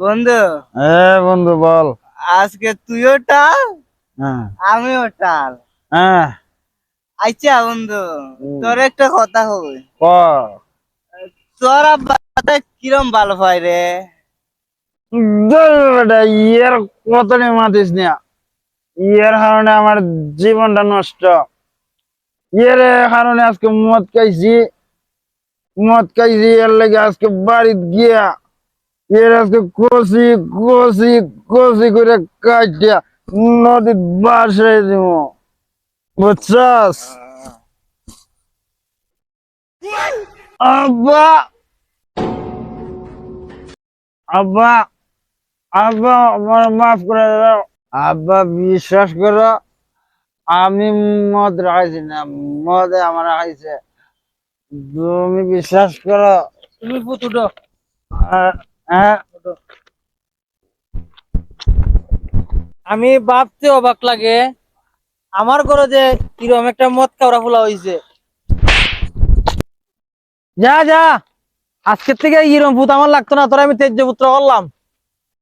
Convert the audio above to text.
বন্ধু। এ বন্ধু বল। আজকে তুইও টাল হ্যাঁ। আমিও টাল। হ্যাঁ। আচ্ছা বন্ধু তোর একটা কথা হবে। তোর আব্বাটা কিরম ভালো পায় রে? ইয়ের কত মাতিস না ইয়ের কারণে আমার জীবনটা নষ্ট। ইয়ের কারণে আজকে মদ খাইছি। মদ খাইছি এর লেগে আজকে বাড়িতে গিয়া এর আজকে কষি কষি কষি করে কাটিয়া নদীর বাসায় দিব। বুঝছস? আব্বা! আব্বা! আব্বা আমার মাফ করে দাও। আব্বা বিশ্বাস করো আমি মদ রাখাইছি না। মদে আমার রাখাইছে তুমি বিশ্বাস করো। তুমি পুতুটো আহ, হ্যাঁ। আমি ভাবতে অবাক লাগে, আমার ঘরে যে কিরম একটা মদ কাউরা ফোলা হয়েছে যা যা, আজকের থেকে ইরম ভূত আমার লাগতো না, তোরা আমি তেজ্য পুত্র করলাম।